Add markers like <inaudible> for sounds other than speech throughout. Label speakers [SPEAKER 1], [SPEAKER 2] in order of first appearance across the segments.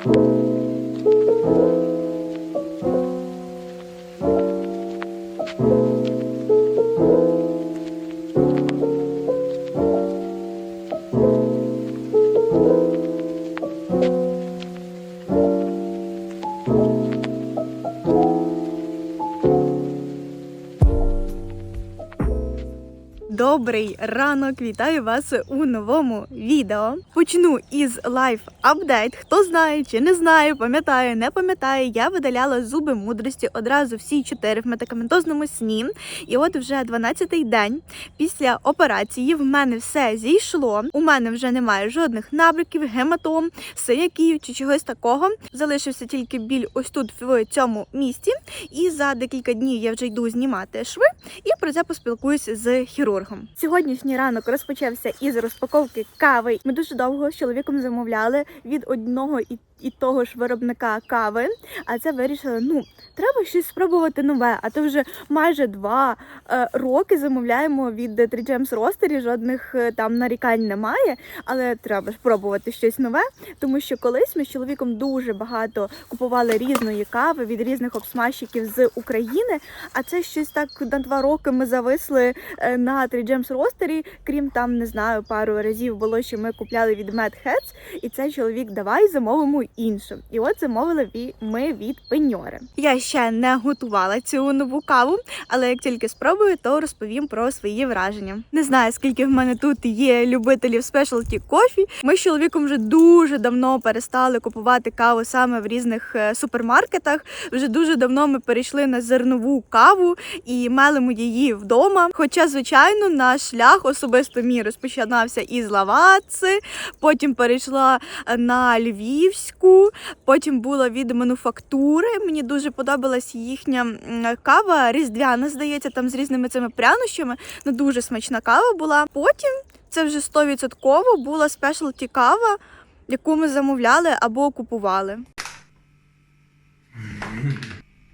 [SPEAKER 1] Thank you. Добрий ранок, вітаю вас у новому відео. Почну із лайф апдейт. Хто знає чи не знає, пам'ятає, не пам'ятає. Я видаляла зуби мудрості одразу всі чотири в медикаментозному сні. І от вже 12-й день після операції в мене все зійшло. У мене вже немає жодних набриків, гематом, синяків чи чогось такого. Залишився тільки біль ось тут в цьому місці. І за декілька днів я вже йду знімати шви і про це поспілкуюся з хірургом. Сьогоднішній ранок розпочався із розпаковки кави. Ми дуже довго з чоловіком замовляли від одного і. І того ж виробника кави, а це вирішили, ну треба щось спробувати нове. А то вже майже два е, роки замовляємо від Three Gems Roastery, жодних е, там нарікань немає, але треба ж пробувати щось нове, тому що колись ми з чоловіком дуже багато купували різної кави від різних обсмажчиків з України. А це щось так на два роки ми зависли е, на Three Gems Roastery, крім там, не знаю, пару разів було, що ми купляли від Mad Heads, і цей чоловік давай замовимо іншу. І от замовили ми від пеньори. Я ще не готувала цю нову каву, але як тільки спробую, то розповім про свої враження. Не знаю, скільки в мене тут є любителів спешалті кофі. Ми з чоловіком вже дуже давно перестали купувати каву саме в різних е, супермаркетах. Вже дуже давно ми перейшли на зернову каву і мелимо її вдома. Хоча, звичайно, наш шлях особисто мій розпочинався із лаваци, потім перейшла е, на львівську, потім була від мануфактури. Мені дуже подобалась їхня кава, різдвяна, здається, там з різними цими прянощами. Ну дуже смачна кава була. Потім це вже 100% була спешалті кава, яку ми замовляли або купували.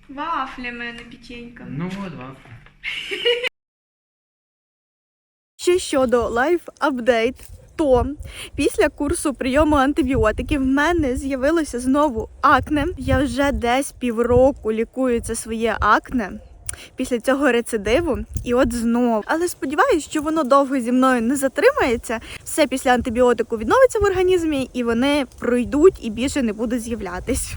[SPEAKER 1] Вафлями, не печеньками.
[SPEAKER 2] Ну от вам.
[SPEAKER 1] Ще щодо лайф апдейт, то після курсу прийому антибіотиків в мене з'явилося знову акне. Я вже десь півроку лікую це своє акне. Після цього рецидиву, і от знову. Але сподіваюся, що воно довго зі мною не затримається. Все після антибіотику відновиться в організмі, і вони пройдуть і більше не будуть з'являтись.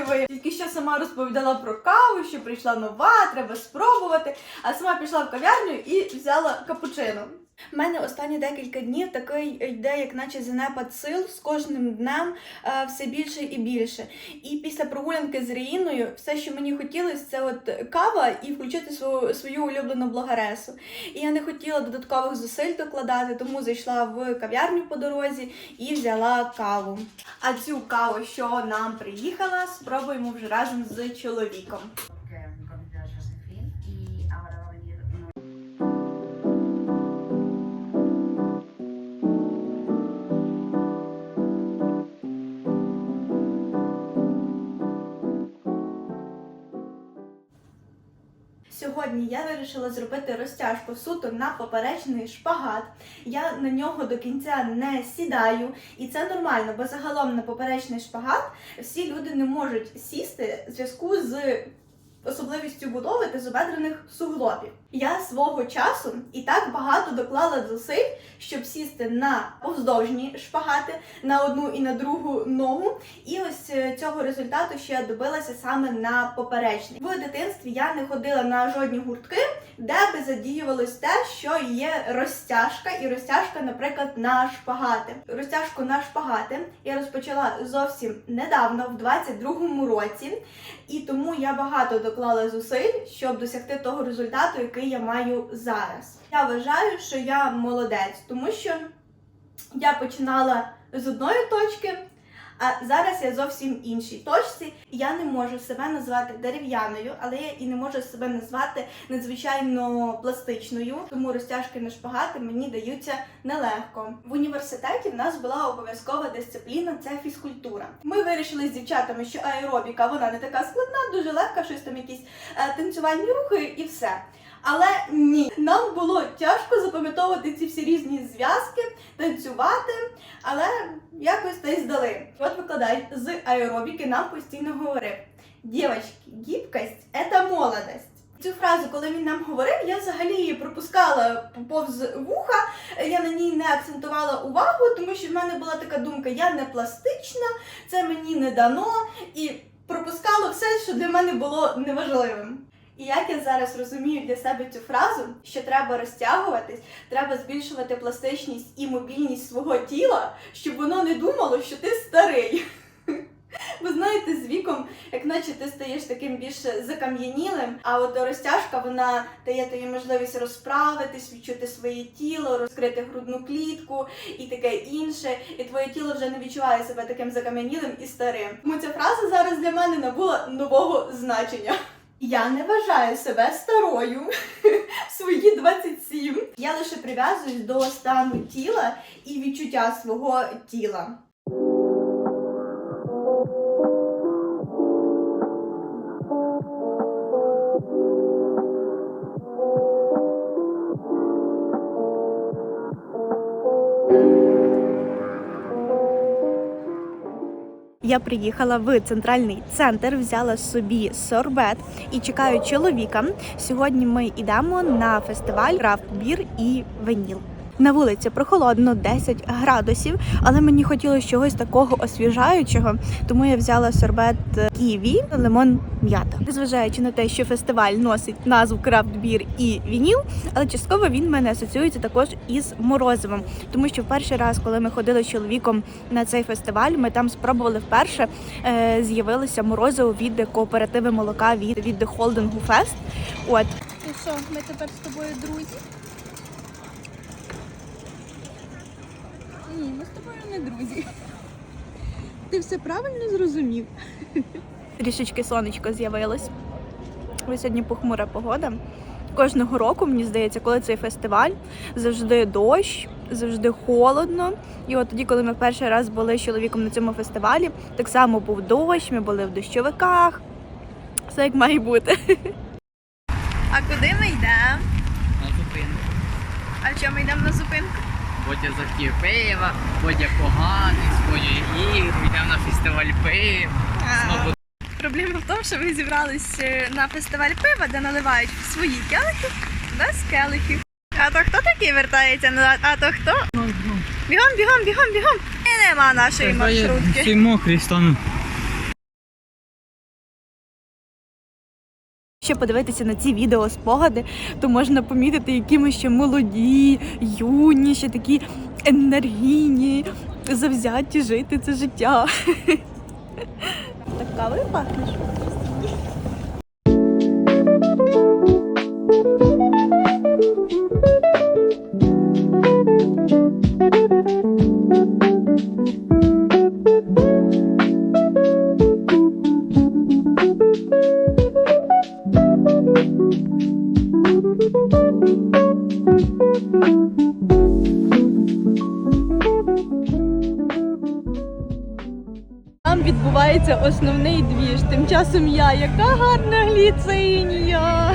[SPEAKER 1] Ви. Тільки що сама розповідала про каву, що прийшла нова, треба спробувати. А сама пішла в кав'ярню і взяла капучино. У мене останні декілька днів такий йде, як наче занепад сил з кожним днем е, все більше і більше. І після прогулянки з Реїною все, що мені хотілося, це от кава і включити свою, свою улюблену блогаресу. І я не хотіла додаткових зусиль докладати, тому зайшла в кав'ярню по дорозі і взяла каву. А цю каву, що нам приїхала, спробуємо вже разом з чоловіком. Сьогодні я вирішила зробити розтяжку суто на поперечний шпагат. Я на нього до кінця не сідаю, і це нормально, бо загалом на поперечний шпагат всі люди не можуть сісти в зв'язку з особливістю будови та зобедрених суглобів. Я свого часу і так багато доклала зусиль, щоб сісти на повздовжні шпагати на одну і на другу ногу. І ось е, цього результату ще добилася саме на поперечний. В дитинстві я не ходила на жодні гуртки, де би задіювалось те, що є розтяжка, і розтяжка, наприклад, на шпагати. Розтяжку на шпагати я розпочала зовсім недавно, в 22-му році, і тому я багато доклала зусиль, щоб досягти того результату, який я маю зараз. Я вважаю, що я молодець, тому що я починала з одної точки, А зараз я зовсім іншій точці. Я не можу себе назвати дерев'яною, але я і не можу себе назвати надзвичайно пластичною. Тому розтяжки на шпагати мені даються нелегко. В університеті в нас була обов'язкова дисципліна це фізкультура. Ми вирішили з дівчатами, що аеробіка вона не така складна, дуже легка, щось там якісь е, танцювальні рухи і все. Але ні, нам було тяжко запам'ятовувати ці всі різні зв'язки, танцювати, але якось та й здали. От викладач з аеробіки нам постійно говорив: Дівчатки, гібкость це молодость. Цю фразу, коли він нам говорив, я взагалі її пропускала повз вуха, я на ній не акцентувала увагу, тому що в мене була така думка: я не пластична, це мені не дано, і пропускала все, що для мене було неважливим. І як я зараз розумію для себе цю фразу, що треба розтягуватись, треба збільшувати пластичність і мобільність свого тіла, щоб воно не думало, що ти старий. <laughs> Ви знаєте, з віком, як наче ти стаєш таким більш закам'янілим, а от розтяжка вона дає тобі можливість розправитись, відчути своє тіло, розкрити грудну клітку і таке інше. І твоє тіло вже не відчуває себе таким закам'янілим і старим. Тому ця фраза зараз для мене набула нового значення. Я не вважаю себе старою <laughs> свої 27. Я лише прив'язуюсь до стану тіла і відчуття свого тіла. Я приїхала в центральний центр, взяла собі сорбет і чекаю чоловіка. Сьогодні ми йдемо на фестиваль крафт бір і виніл. На вулиці прохолодно 10 градусів, але мені хотілося чогось такого освіжаючого, тому я взяла сорбет ківі, лимон м'ята. Незважаючи на те, що фестиваль носить назву крафт бір і вініл, але частково він в мене асоціюється також із морозивом, тому що в перший раз, коли ми ходили з чоловіком на цей фестиваль, ми там спробували вперше. Е, з'явилося морозиво від кооперативи молока від, від Холдингу Фест. От
[SPEAKER 2] І що, ми тепер з тобою друзі? Ні, ми з тобою не друзі. Ти все правильно зрозумів?
[SPEAKER 1] трішечки сонечко з'явилось. Ось сьогодні похмура погода. Кожного року, мені здається, коли цей фестиваль, завжди дощ, завжди холодно. І от тоді, коли ми перший раз були з чоловіком на цьому фестивалі, так само був дощ, ми були в дощовиках. Все як має бути. А куди ми йдемо?
[SPEAKER 3] на зупинку.
[SPEAKER 1] А чому ми йдемо на зупинку?
[SPEAKER 3] Водя захотів пива, Водя поганий, Водя ігри, йдемо на фестиваль пива. Знову
[SPEAKER 1] Проблема в тому, що ми зібрались е, на фестиваль пива, де наливають свої келихи без келихів. А то хто такий вертається назад? А то хто? Бігом, бігом, бігом, бігом. І нема нашої маршрутки.
[SPEAKER 3] Всі мокрі стану.
[SPEAKER 1] Якщо подивитися на ці відео спогади, то можна помітити, які ми ще молоді, юні, ще такі енергійні, завзяті жити це життя. <laughs> Так кавою пахнеш? Яка гарна гліцинія.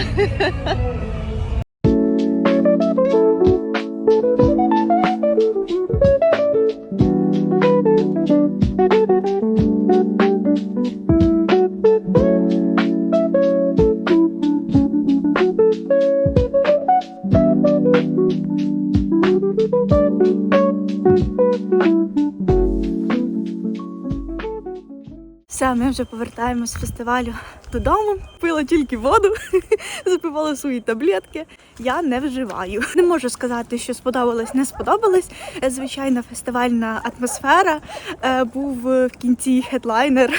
[SPEAKER 1] Все, ми вже повертаємось з фестивалю додому. Пила тільки воду, <laughs> запивала свої таблетки. Я не вживаю. Не можу сказати, що сподобалось, не сподобалось. Е, Звичайно, фестивальна атмосфера. Е, Був в кінці хедлайнер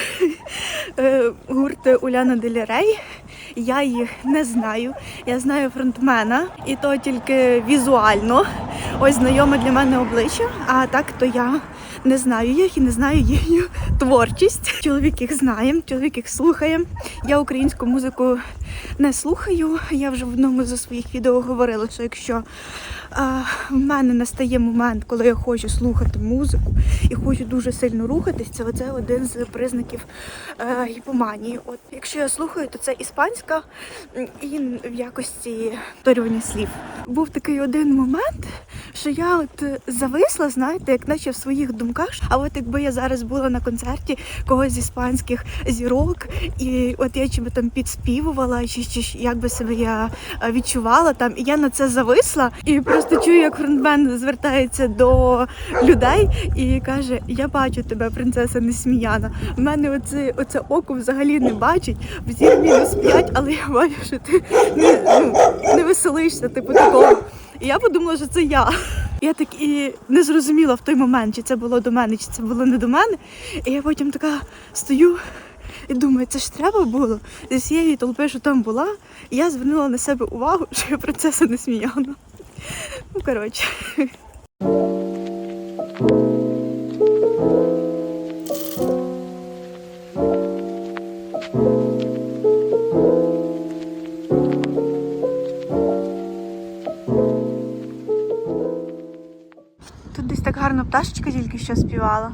[SPEAKER 1] <laughs> е, гурт Уляна Делірей. Я їх не знаю. Я знаю фронтмена, і то тільки візуально. ось знайоме для мене обличчя, а так то я не знаю їх і не знаю їхню <laughs> творчість. Чоловік їх знає, чоловік їх слухає. Я українську музику не слухаю. Я вже в одному зі своїх відео говорила, що якщо а, в мене настає момент, коли я хочу слухати музику і хочу дуже сильно рухатись, це оце один з признаків е, гіпоманії. От якщо я слухаю, то це іспанська і в якості повторювання слів. Був такий один момент, що я от зависла, знаєте, як наче в своїх думках. А от якби я зараз була на концерті когось з іспанських зірок, і от я чим там підспівувала, чи, чи як би себе я е, відчувала там, і я на це зависла, і просто чую, як фронтмен звертається до людей і каже: Я бачу тебе, принцеса Несміяна. У мене оце, оце око взагалі не бачить, взір мінус 5, але я бачу, що ти не, ну, не веселишся, типу такого. І я подумала, що це я. Я так і не зрозуміла в той момент, чи це було до мене, чи це було не до мене. І я потім така стою і думаю, це ж треба було зі всієї толпи, що там була. І я звернула на себе увагу, що я принцеса Несміяна. Ну, коротше. Тут десь так гарно пташечка тільки що співала.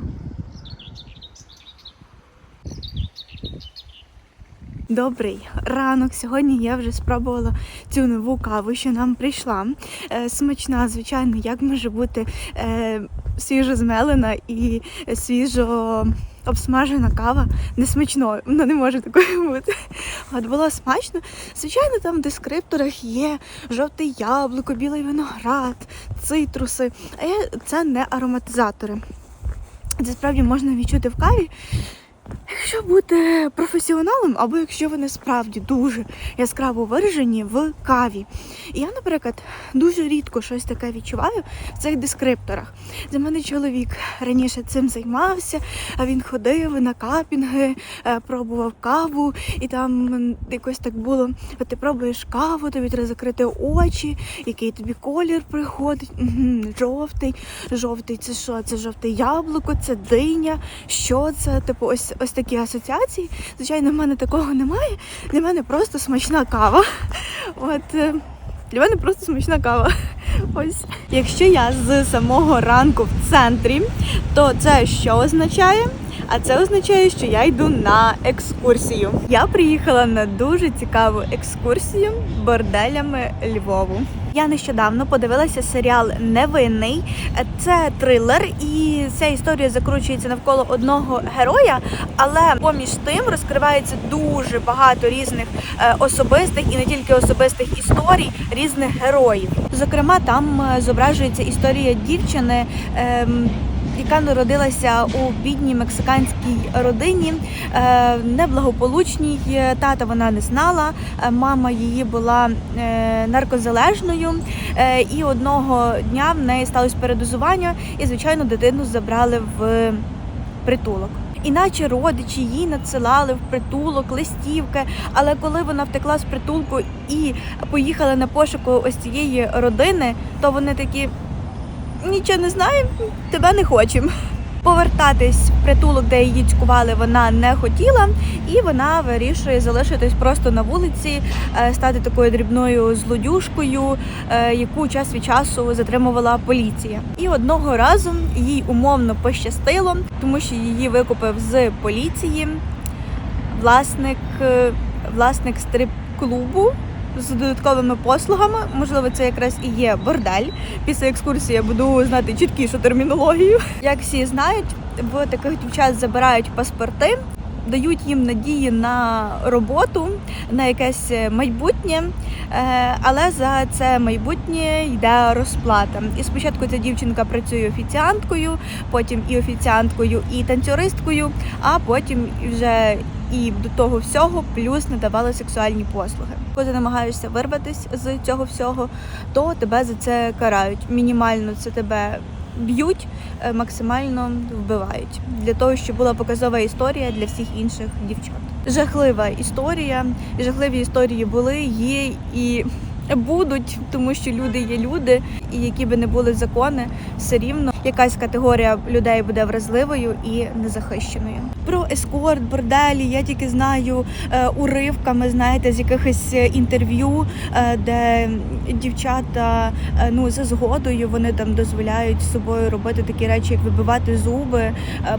[SPEAKER 1] Добрий ранок. Сьогодні я вже спробувала цю нову каву, що нам прийшла. Е, смачна, звичайно, як може бути е, свіжо змелена і свіжо обсмажена кава не смачною. Вона не може такою бути. От було смачно. Звичайно, там в дескрипторах є жовте яблуко, білий виноград, цитруси. А це не ароматизатори. Це справді можна відчути в каві. Якщо бути професіоналом, або якщо вони справді дуже яскраво виражені в каві. І я, наприклад, дуже рідко щось таке відчуваю в цих дескрипторах. За мене чоловік раніше цим займався, а він ходив на капінги, е, пробував каву, і там якось так було. Ти пробуєш каву, тобі треба закрити очі, який тобі колір приходить. Жовтий. Жовтий це що? Це жовте яблуко, це диня. Що це? Типу, ось ось такі асоціації. Звичайно, в мене такого немає. Для мене просто смачна кава. От е, для мене просто смачна кава. Ось. Якщо я з самого ранку в центрі, то це що означає? А це означає, що я йду на екскурсію. Я приїхала на дуже цікаву екскурсію борделями Львову. Я нещодавно подивилася серіал Невинний. Це трилер, і ця історія закручується навколо одного героя, але поміж тим розкривається дуже багато різних е, особистих і не тільки особистих історій різних героїв. Зокрема, там е, зображується історія дівчини. Яка народилася у бідній мексиканській родині, е, неблагополучній. Тата вона не знала. е, Мама її була е, наркозалежною, е, і одного дня в неї сталося передозування, і звичайно дитину забрали в притулок. Іначе родичі їй надсилали в притулок листівки, але коли вона втекла з притулку і поїхала на пошуку ось цієї родини, то вони такі нічого не знаємо, тебе не хочемо. Повертатись в притулок, де її цькували, вона не хотіла, і вона вирішує залишитись просто на вулиці, е, стати такою дрібною злодюшкою, е, яку час від часу затримувала поліція. І одного разу їй умовно пощастило, тому що її викупив з поліції власник, е, власник стрип-клубу. З додатковими послугами, можливо, це якраз і є бордель. Після екскурсії я буду знати чіткішу термінологію. Як всі знають, в таких дівчат забирають паспорти, дають їм надії на роботу, на якесь майбутнє, е, але за це майбутнє йде розплата. І спочатку ця дівчинка працює офіціанткою, потім і офіціанткою, і танцюристкою, а потім вже і до того всього плюс надавали сексуальні послуги. Коли ти намагаєшся вирватися з цього всього, то тебе за це карають. Мінімально це тебе б'ють, е, максимально вбивають для того, щоб була показова історія для всіх інших дівчат. Жахлива історія, жахливі історії були, є і будуть, тому що люди є люди, і які би не були закони, все рівно якась категорія людей буде вразливою і незахищеною. Про ескорт, борделі я тільки знаю е, уривками, знаєте, з якихось е, інтерв'ю, е, де дівчата ну за згодою вони там дозволяють з собою робити такі речі, як вибивати зуби.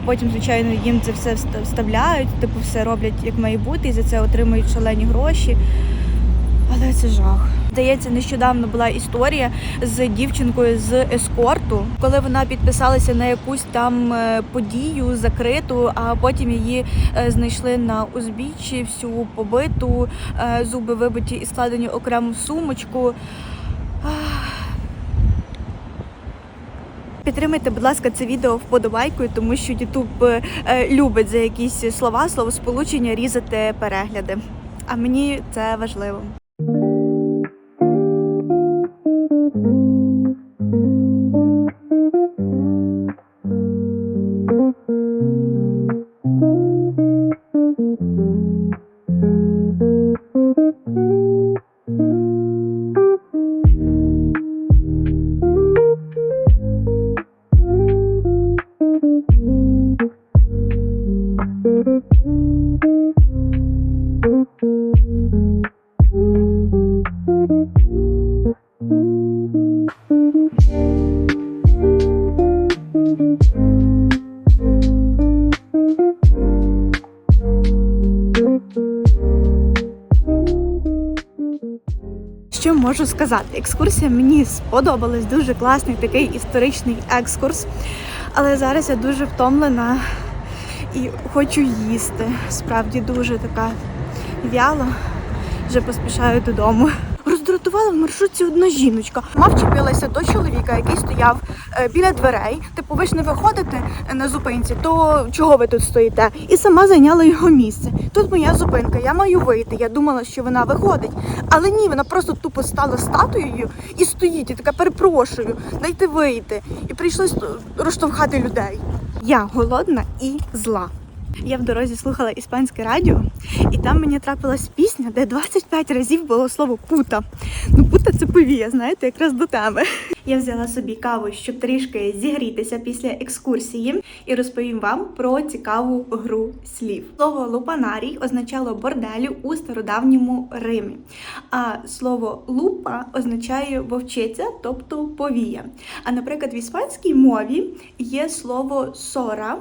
[SPEAKER 1] Потім, звичайно, їм це все вста- вставляють, типу все роблять як має бути, і за це отримують шалені гроші. Але це жах. Здається, нещодавно була історія з дівчинкою з ескорту, коли вона підписалася на якусь там е, подію закриту, а потім її е, знайшли на узбіччі, всю побиту, е, зуби вибиті і складені окремо в сумочку. Підтримайте, будь ласка, це відео вподобайкою, тому що е, любить за якісь слова, словосполучення різати перегляди. А мені це важливо. Можу сказати? Екскурсія мені сподобалась, дуже класний такий історичний екскурс. Але зараз я дуже втомлена і хочу їсти. Справді дуже така в'яла. Вже поспішаю додому. Роздратувала в маршрутці одна жіночка. Мав вчепилася до чоловіка, який стояв біля дверей. Типу, ви ж не виходите на зупинці, то чого ви тут стоїте? І сама зайняла його місце. Тут моя зупинка, я маю вийти. Я думала, що вона виходить. Але ні, вона просто тупо стала статуєю і стоїть. І така перепрошую, дайте вийти. І прийшлось розштовхати людей. Я голодна і зла. Я в дорозі слухала іспанське радіо, і там мені трапилась пісня, де 25 разів було слово пута. Ну, пута це повія, знаєте, якраз до теми. Я взяла собі каву, щоб трішки зігрітися після екскурсії, і розповім вам про цікаву гру слів. Слово лупанарій означало борделю у стародавньому Римі. А слово лупа означає вовчиця, тобто повія. А наприклад, в іспанській мові є слово сора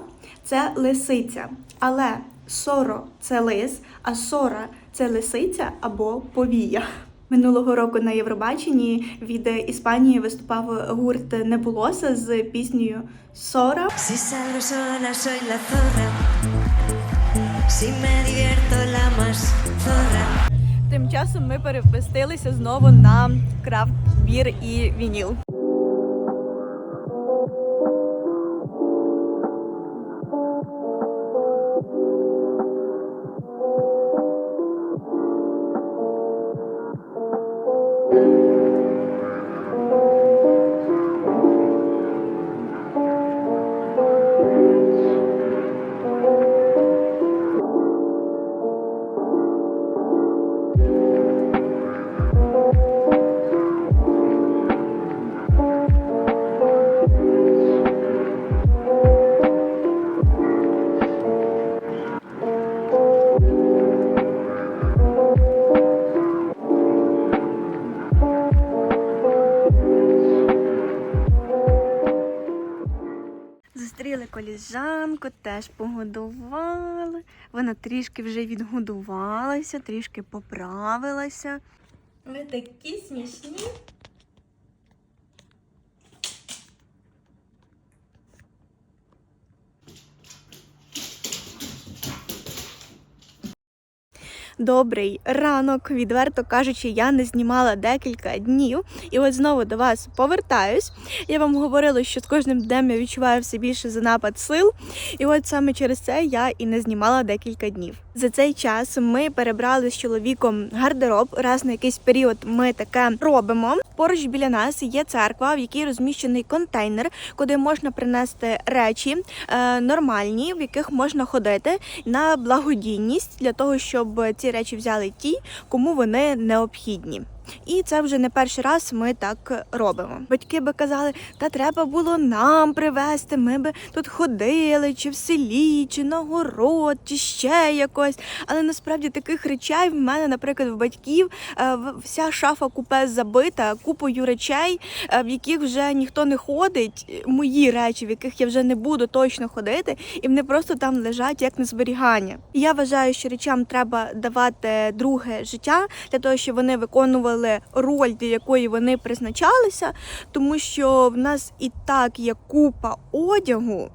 [SPEAKER 1] це лисиця. Але соро це лис, а сора це лисиця або повія. Минулого року на Євробаченні від Іспанії виступав гурт Небулоса з піснею Сора. Тим часом ми перемістилися знову на крафт бір і вініл. Коліжанку, теж погодували. Вона трішки вже відгодувалася, трішки поправилася. Ви такі смішні. Добрий ранок, відверто кажучи, я не знімала декілька днів, і от знову до вас повертаюсь. Я вам говорила, що з кожним днем я відчуваю все більше занапад сил, і от саме через це я і не знімала декілька днів. За цей час ми перебрали з чоловіком гардероб. Раз на якийсь період ми таке робимо. Поруч біля нас є церква, в якій розміщений контейнер, куди можна принести речі е, нормальні, в яких можна ходити на благодійність для того, щоб ці речі взяли ті, кому вони необхідні. І це вже не перший раз ми так робимо. Батьки би казали, та треба було нам привезти, ми би тут ходили, чи в селі, чи на город, чи ще якось. Але насправді таких речей в мене, наприклад, в батьків е, вся шафа купе забита купою речей, е, в яких вже ніхто не ходить. Мої речі, в яких я вже не буду точно ходити, і вони просто там лежать як на зберігання. Я вважаю, що речам треба давати друге життя для того, щоб вони виконували роль, до якої вони призначалися, тому що в нас і так є купа одягу.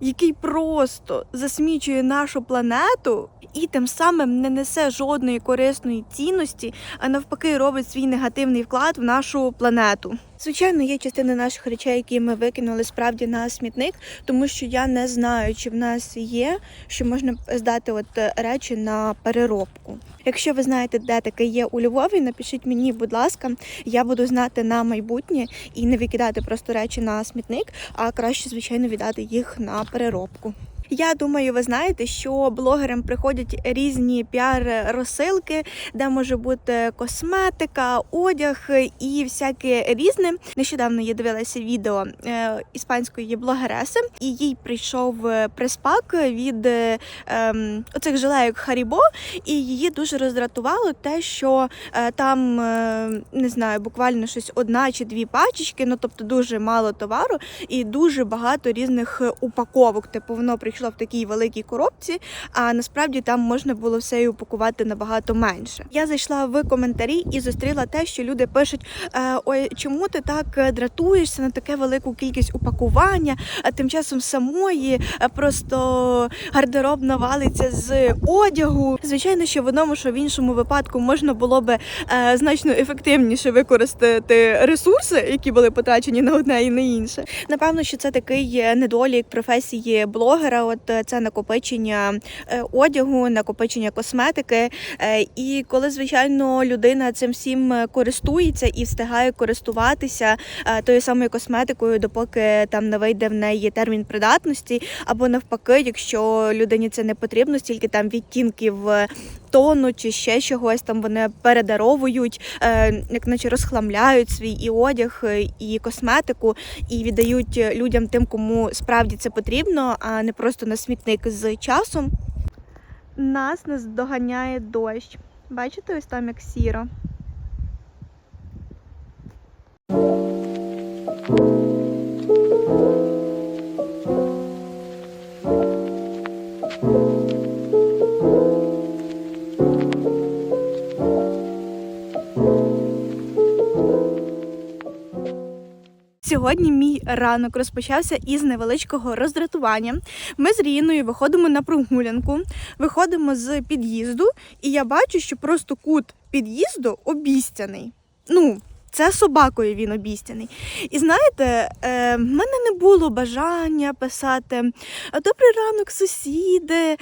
[SPEAKER 1] Який просто засмічує нашу планету і тим самим не несе жодної корисної цінності, а навпаки робить свій негативний вклад в нашу планету. Звичайно, є частина наших речей, які ми викинули справді на смітник, тому що я не знаю, чи в нас є, що можна здати от е, речі на переробку. Якщо ви знаєте, де таке є у Львові, напишіть мені, будь ласка, я буду знати на майбутнє і не викидати просто речі на смітник, а краще, звичайно, віддати їх на переробку. Я думаю, ви знаєте, що блогерам приходять різні піар-розсилки, де може бути косметика, одяг і всяке різне. Нещодавно я дивилася відео е, іспанської блогереси, і їй прийшов е, приспак від е, ем, оцих жилеїк Харібо, і її дуже роздратувало те, що е, там е, не знаю, буквально щось одна чи дві пачечки, ну тобто дуже мало товару і дуже багато різних упаковок. Типу воно прийшло в такій великій коробці, а насправді там можна було все і упакувати набагато менше. Я зайшла в коментарі і зустріла те, що люди пишуть: е, ой, чому ти так е, дратуєшся на таке велику кількість упакування? А тим часом самої е, просто гардероб навалиться з одягу. Звичайно, що в одному, що в іншому випадку можна було би значно ефективніше використати ресурси, які були потрачені на одне і на інше. Напевно, що це такий недолік професії блогера. От е, це накопичення е, одягу, накопичення косметики. Е, І коли звичайно людина цим всім користується і встигає користуватися тою самою косметикою, допоки там не вийде в неї термін придатності, або навпаки, якщо людині це не потрібно, стільки там відтінків. Тону чи ще чогось там вони передаровують, як наче розхламляють свій і одяг, і косметику, і віддають людям тим, кому справді це потрібно, а не просто на смітник з часом. Нас наздоганяє дощ. Бачите, ось там як сіро. Сьогодні мій ранок розпочався із невеличкого роздратування. Ми з Ріною виходимо на прогулянку, виходимо з під'їзду, і я бачу, що просто кут під'їзду обістяний. Ну, це собакою він обістяний. І знаєте, е, в мене не було бажання писати Добрий ранок, сусіди, е,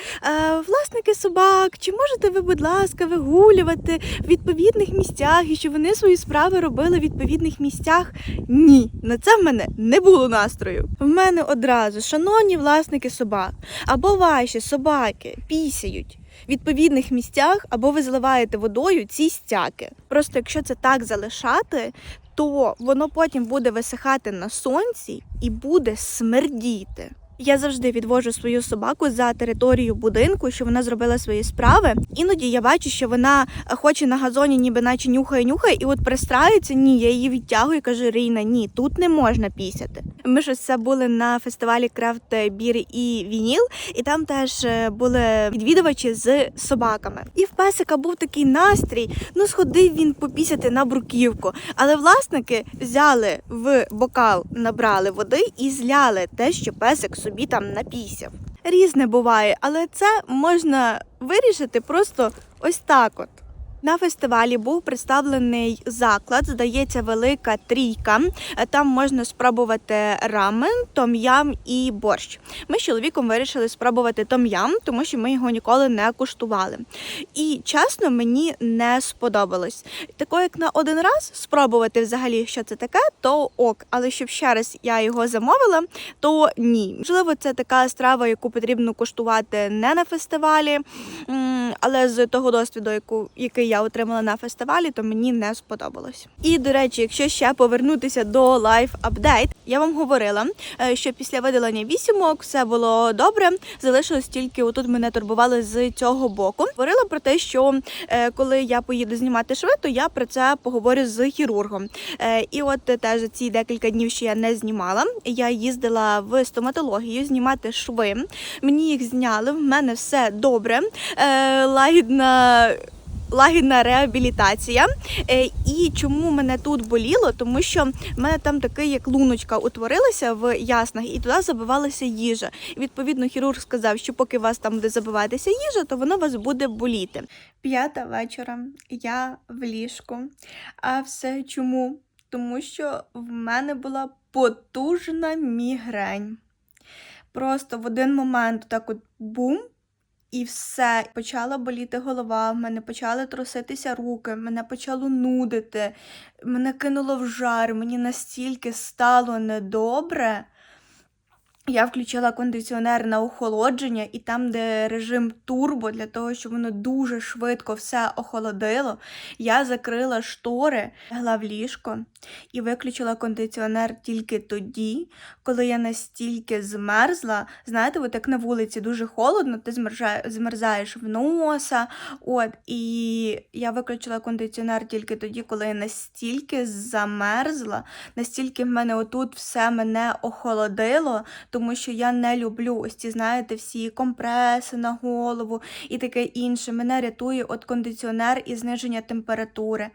[SPEAKER 1] власники собак. Чи можете ви, будь ласка, вигулювати в відповідних місцях і щоб вони свої справи робили в відповідних місцях? Ні, на це в мене не було настрою. В мене одразу, шановні власники собак, або ваші собаки пісяють. Відповідних місцях або ви заливаєте водою ці стяки. Просто якщо це так залишати, то воно потім буде висихати на сонці і буде смердіти. Я завжди відвожу свою собаку за територію будинку, що вона зробила свої справи. Іноді я бачу, що вона хоче на газоні, ніби наче нюхає, нюхає, і от пристрається. Ні, я її відтягую і кажу: Ріна, ні, тут не можна пісяти. Ми ж це були на фестивалі Крафт Бір і Вініл, і там теж е, були відвідувачі з собаками. І в песика був такий настрій. Ну, сходив він попісяти на бруківку. Але власники взяли в бокал, набрали води і зляли те, що песик собі там напісяв. Різне буває, але це можна вирішити просто ось так от. На фестивалі був представлений заклад, здається, велика трійка. Там можна спробувати рамен, том'ям і борщ. Ми з чоловіком вирішили спробувати том'ям, тому що ми його ніколи не куштували. І чесно, мені не сподобалось. Тако, як на один раз спробувати взагалі, що це таке, то ок. Але щоб ще раз я його замовила, то ні. Можливо, це така страва, яку потрібно куштувати не на фестивалі, але з того досвіду, який я отримала на фестивалі, то мені не сподобалось. І до речі, якщо ще повернутися до Life Update, я вам говорила, е, що після видалення вісімок все було добре. Залишилось тільки отут мене турбували з цього боку. Говорила про те, що е, коли я поїду знімати шви, то я про це поговорю з хірургом. Е, І от теж ці декілька днів, що я не знімала, я їздила в стоматологію знімати шви. Мені їх зняли. В мене все добре. Лагідна. Лагідна реабілітація. Е, І чому мене тут боліло? Тому що в мене там такий як луночка утворилася в яснах, і туди забивалася їжа. І, відповідно, хірург сказав, що поки у вас там буде забиватися їжа, то воно вас буде боліти. П'ята вечора, я в ліжку. А все чому? Тому що в мене була потужна мігрень. Просто в один момент так от бум. І все, почала боліти голова, в мене почали труситися руки, мене почало нудити, мене кинуло в жар, мені настільки стало недобре. Я включила кондиціонер на охолодження, і там, де режим турбо, для того, щоб воно дуже швидко все охолодило, я закрила штори, лягла в ліжко і виключила кондиціонер тільки тоді, коли я настільки змерзла. Знаєте, от як на вулиці дуже холодно, ти змерзаєш, в носа. От, і я виключила кондиціонер тільки тоді, коли я настільки замерзла, настільки в мене отут все мене охолодило, тому що я не люблю ось ці, знаєте, всі компреси на голову і таке інше. Мене рятує от кондиціонер і зниження температури.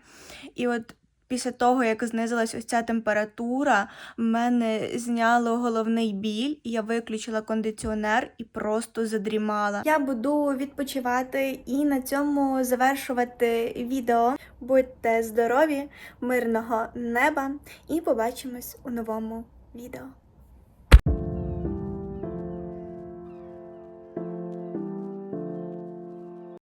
[SPEAKER 1] І от після того, як знизилась ось ця температура, в мене зняло головний біль, і я виключила кондиціонер і просто задрімала. Я буду відпочивати і на цьому завершувати відео. Будьте здорові, мирного неба і побачимось у новому відео.